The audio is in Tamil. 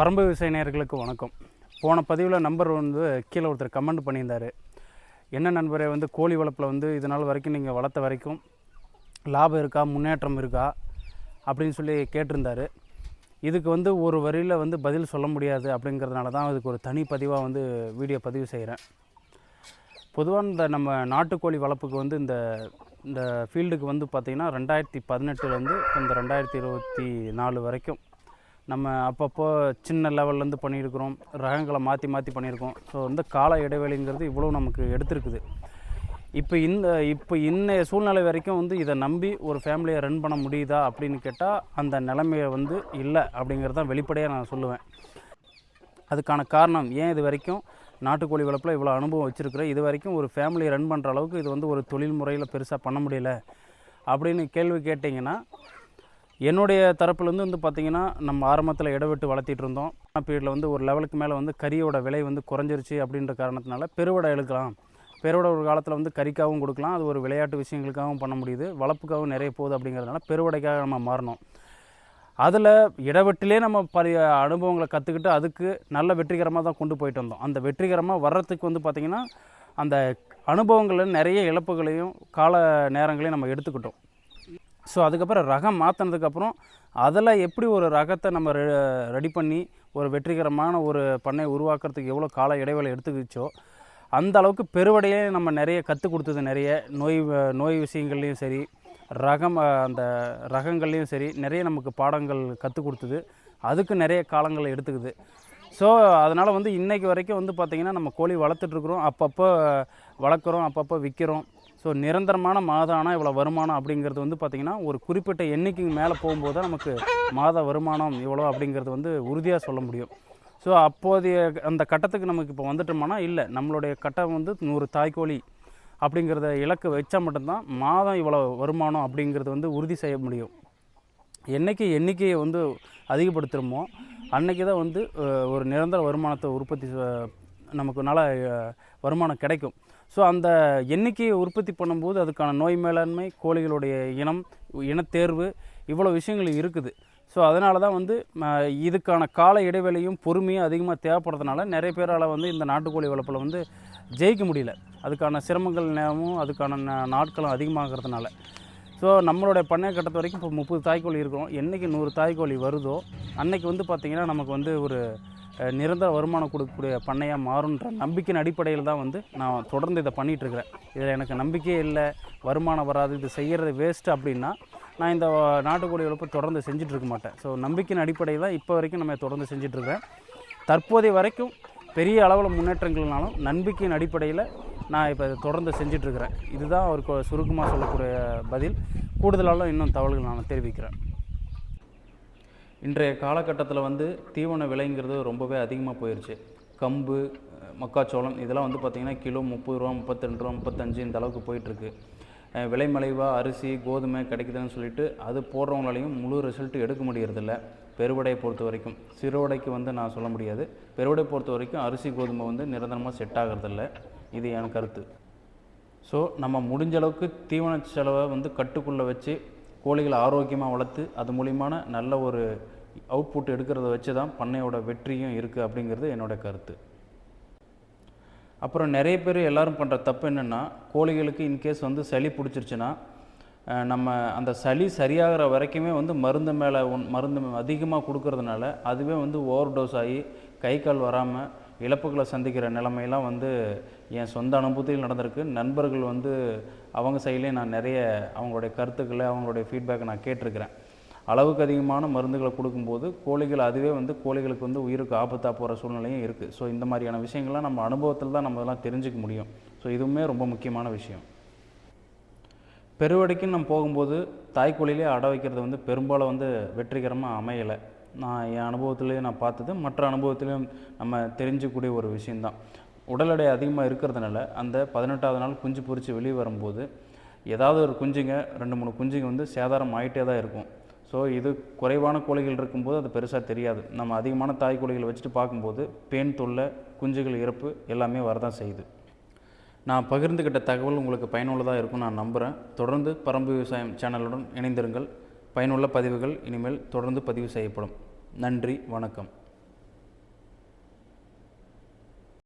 பரம்பு விவசாய நேயர்களுக்கு வணக்கம். போன பதிவில் நம்பர் வந்து கீழே ஒருத்தர் கமெண்ட் பண்ணியிருந்தார். என்ன நண்பரே வந்து கோழி வளர்ப்பில் வந்து இதனால் வரைக்கும் நீங்கள் வளர்த்த வரைக்கும் லாபம் இருக்கா முன்னேற்றம் இருக்கா அப்படின்னு சொல்லி கேட்டிருந்தாரு. இதுக்கு வந்து ஒரு வரியில் வந்து பதில் சொல்ல முடியாது அப்படிங்கிறதுனால தான் அதுக்கு ஒரு தனி பதிவாக வந்து வீடியோ பதிவு செய்கிறேன் பொதுவாக இந்த நம்ம நாட்டுக்கோழி வளர்ப்புக்கு வந்து இந்த இந்த ஃபீல்டுக்கு வந்து பார்த்திங்கன்னா ரெண்டாயிரத்தி பதினெட்டுலேருந்து இந்த ரெண்டாயிரத்தி இருபத்தி நாலு வரைக்கும் நம்ம அப்பப்போ சின்ன லெவல்லேருந்து பண்ணியிருக்கிறோம் ரகங்களை மாற்றி மாற்றி பண்ணியிருக்கோம். ஸோ வந்து கால இடைவெளிங்கிறது இவ்வளோ நமக்கு எடுத்திருக்குது. இப்போ இந்த இப்போ இன்னைய சூழ்நிலை வரைக்கும் வந்து இதை நம்பி ஒரு ஃபேமிலியை ரன் பண்ண முடியுதா அப்படின்னு கேட்டால் அந்த நிலைமையை வந்து இல்லை அப்படிங்கிறது தான் வெளிப்படையாக நான் சொல்லுவேன். அதுக்கான காரணம் ஏன் இது வரைக்கும் நாட்டுக்கோழி வளர்ப்பில் இவ்வளோ அனுபவம் வச்சுருக்கிறேன் இது வரைக்கும் ஒரு ஃபேமிலியை ரன் பண்ணுற அளவுக்கு இது வந்து ஒரு தொழில் முறையில் பெருசாக பண்ண முடியல அப்படின்னு கேள்வி கேட்டிங்கன்னா என்னுடைய தரப்புலேருந்து வந்து பார்த்திங்கன்னா நம்ம ஆரம்பத்தில் இடவிட்டு வளர்த்திட்டு இருந்தோம். பீரியடில் வந்து ஒரு லெவலுக்கு மேலே வந்து கறியோட விலை வந்து குறைஞ்சிருச்சு அப்படின்ற காரணத்தினால பெருவடை எழுக்கலாம் பெருவடை ஒரு காலத்தில் வந்து கறிக்காகவும் கொடுக்கலாம். அது ஒரு விளையாட்டு விஷயங்களுக்காகவும் பண்ண முடியுது. வளர்ப்புக்காகவும் நிறைய போகுது அப்படிங்கிறதுனால பெருவடைக்காக நம்ம மாறினோம் அதில் இடவெட்டிலே நம்ம பரி அனுபவங்களை கற்றுக்கிட்டு அதுக்கு நல்ல வெற்றிகரமாக தான் கொண்டு போயிட்டு வந்தோம். அந்த வெற்றிகரமாக வர்றதுக்கு வந்து பார்த்திங்கன்னா அந்த அனுபவங்களில் நிறைய இழப்புகளையும் கால நேரங்களையும் நம்ம எடுத்துக்கிட்டோம். ஸோ அதுக்கப்புறம் ரகம் மாற்றினதுக்கப்புறம் அதில் எப்படி ஒரு ரகத்தை நம்ம ரெடி பண்ணி ஒரு வெற்றிகரமான ஒரு பண்ணை உருவாக்குறதுக்கு எவ்வளோ கால இடைவேளை எடுத்துக்கிச்சோ அந்த அளவுக்கு பெருவடையே நம்ம நிறைய கற்றுக் கொடுத்தது நிறைய. நோய் வ- நோய் விஷயங்கள்லையும் சரி ரகம் அந்த ரகங்கள்லையும் சரி நிறைய நமக்கு பாடங்கள் கற்றுக் கொடுத்தது. அதுக்கு நிறைய காலங்கள் எடுத்துக்குது. ஸோ அதனால் வந்து இன்றைக்கு வரைக்கும் வந்து பார்த்திங்கன்னா நம்ம கோழி வளர்த்துட்ருக்குறோம் அப்பப்போ வளர்க்குறோம் அப்பப்போ விற்கிறோம் ஸோ நிரந்தரமான மாதானா இவ்வளோ வருமானம் அப்படிங்கிறது வந்து பார்த்திங்கன்னா ஒரு குறிப்பிட்ட எண்ணிக்கைக்கு மேலே போகும்போது தான் நமக்கு மாத வருமானம் இவ்வளோ அப்படிங்கிறது வந்து உறுதியாக சொல்ல முடியும். ஸோ அப்போதைய அந்த கட்டத்துக்கு நமக்கு இப்போ வந்துட்டோம்னா இல்லை. நம்மளுடைய கட்டம் வந்து நூறு தாய்க்கோழி அப்படிங்கிறத இலக்கு வச்சா மட்டும்தான் மாதம் இவ்வளோ வருமானம் அப்படிங்கிறது வந்து உறுதி செய்ய முடியும். என்னைக்கு எண்ணிக்கையை வந்து அதிகப்படுத்துகிறோமோ அன்னைக்கு தான் வந்து ஒரு நிரந்தர வருமானத்தை உற்பத்தி ச- நமக்கு நல்ல வருமானம் கிடைக்கும். ஸோ அந்த எண்ணிக்கையை உற்பத்தி பண்ணும்போது அதுக்கான நோய் மேலாண்மை கோழிகளுடைய இனம் இனத்தேர்வு இவ்வளோ விஷயங்கள் இருக்குது. ஸோ அதனால தான் வந்து இதுக்கான கால இடைவெளியும் பொறுமையும் அதிகமாக தேவைப்படுறதுனால நிறைய பேரால் வந்து இந்த நாட்டுக்கோழி வளர்ப்பில் வந்து ஜெயிக்க முடியல. அதுக்கான சிரமங்கள் நேரமும் அதுக்கான நாட்களும் அதிகமாகிறதுனால. ஸோ நம்மளுடைய பண்ணை கட்டத்து வரைக்கும் இப்போ முப்பது தாய்க்கோழி இருக்கிறோம். என்றைக்கு நூறு தாய்க்கோழி வருதோ அன்னைக்கு வந்து பார்த்திங்கன்னா நமக்கு வந்து ஒரு நிரந்தர வருமானம் கொடுக்கக்கூடிய பண்ணையாக மாறுன்ற நம்பிக்கையின் அடிப்படையில் தான் வந்து நான் தொடர்ந்து இதை பண்ணிகிட்டு இருக்கிறேன் இதில் எனக்கு நம்பிக்கையே இல்லை வருமானம் வராது இது செய்கிறது வேஸ்ட்டு அப்படின்னா நான் இந்த நாட்டுக்கோழி வளர்ப்பு தொடர்ந்து செஞ்சிட்ருக்க மாட்டேன். ஸோ நம்பிக்கையின் அடிப்படையில் தான் இப்போ வரைக்கும் நம்ம தொடர்ந்து செஞ்சிட்ருக்கிறேன் தற்போதைய வரைக்கும் பெரிய அளவில் முன்னேற்றங்கள்னாலும் நம்பிக்கையின் அடிப்படையில் நான் இப்போ இதை தொடர்ந்து செஞ்சிட்ருக்கிறேன் இதுதான் அவருக்கு சுருக்கமாக சொல்லக்கூடிய பதில். கூடுதலாலும் இன்னும் தகவல்கள் நான் தெரிவிக்கிறேன். இன்றைய காலகட்டத்தில் வந்து தீவன விலைங்கிறது ரொம்பவே அதிகமாக போயிடுச்சு கம்பு மக்காச்சோளம் இதெல்லாம் வந்து பார்த்திங்கன்னா கிலோ முப்பது ரூபா முப்பத்திரெண்டு ரூபா முப்பத்தஞ்சு இந்த அளவுக்கு போயிட்டுருக்கு. விலைமலைவாக அரிசி கோதுமை கிடைக்குதுன்னு சொல்லிட்டு அது போடுறவங்களாலையும் முழு ரிசல்ட் எடுக்க முடியறதில்ல. பெருவடையை பொறுத்த வரைக்கும். சிறுவடைக்கு வந்து நான் சொல்ல முடியாது. பெருவடை பொறுத்த வரைக்கும் அரிசி கோதுமை வந்து நிரந்தரமாக செட் ஆகிறதில்ல. இது என் கருத்து. ஸோ நம்ம முடிஞ்ச அளவுக்கு தீவன செலவை வந்து கட்டுக்குள்ளே வச்சு கோழிகளை ஆரோக்கியமாக வளர்த்து அது மூலியமான நல்ல ஒரு அவுட்புட் எடுக்கிறத வச்சு தான் பண்ணையோட வெற்றியும் இருக்குது அப்படிங்கிறது என்னோட கருத்து. அப்புறம் நிறைய பேர் எல்லோரும் பண்ணுற தப்பு என்னென்னா கோழிகளுக்கு இன்கேஸ் வந்து சளி பிடிச்சிருச்சுன்னா நம்ம அந்த சளி சரியாகிற வரைக்குமே வந்து மருந்து மேலே மருந்து அதிகமாக கொடுக்கறதுனால அதுவே வந்து ஓவர் டோஸ் ஆகி கை கால் வராமல் இழப்புகளை சந்திக்கிற நிலைமையெல்லாம் வந்து என் சொந்த அனுபவத்தில் நடந்திருக்கு. நண்பர்கள் வந்து அவங்க சைட்லேயும் நான் நிறைய அவங்களுடைய கருத்துக்களை அவங்களுடைய ஃபீட்பேக்கை நான் கேட்டிருக்கிறேன். அளவுக்கு அதிகமான மருந்துகளை கொடுக்கும்போது கோழிகள் அதுவே வந்து கோழிகளுக்கு வந்து உயிருக்கு ஆபத்தாக போகிற சூழ்நிலையும் இருக்குது ஸோ இந்த மாதிரியான விஷயங்கள்லாம் நம்ம அனுபவத்தில் தான் நம்ம இதெல்லாம் தெரிஞ்சுக்க முடியும். ஸோ இதுவுமே ரொம்ப முக்கியமான விஷயம். பெருவடைக்குன்னு நம்ம போகும்போது தாய்க்கோழிலே அடை வைக்கிறது வந்து பெரும்பாலும் வந்து வெற்றிகரமாக அமையலை. நான் என் அனுபவத்துலேயே நான் பார்த்தது. மற்ற அனுபவத்திலையும் நம்ம தெரிஞ்சுக்கூடிய ஒரு விஷயந்தான் உடல் எடை அதிகமாக இருக்கிறதுனால அந்த பதினெட்டாவது நாள் குஞ்சு பொறிச்சு வெளியே வரும்போது ஏதாவது ஒரு குஞ்சுங்க ரெண்டு மூணு குஞ்சுங்க வந்து சேதாரம் ஆகிட்டே தான் இருக்கும். ஸோ இது குறைவான கோழிகள் இருக்கும்போது அது பெருசாக தெரியாது. நம்ம அதிகமான தாய் கோழிகளை வச்சுட்டு பார்க்கும்போது பேன் தொல்லை குஞ்சுகள் இறப்பு எல்லாமே வரதான் செய்யுது. நான் பகிர்ந்துக்கிட்ட தகவல் உங்களுக்கு பயனுள்ளதாக இருக்கும் நான் நம்புகிறேன் தொடர்ந்து பரம்பு விவசாயம் சேனலுடன் இணைந்திருங்கள். பயனுள்ள பதிவுகள் இனிமேல் தொடர்ந்து பதிவு செய்யப்படும். நன்றி வணக்கம்.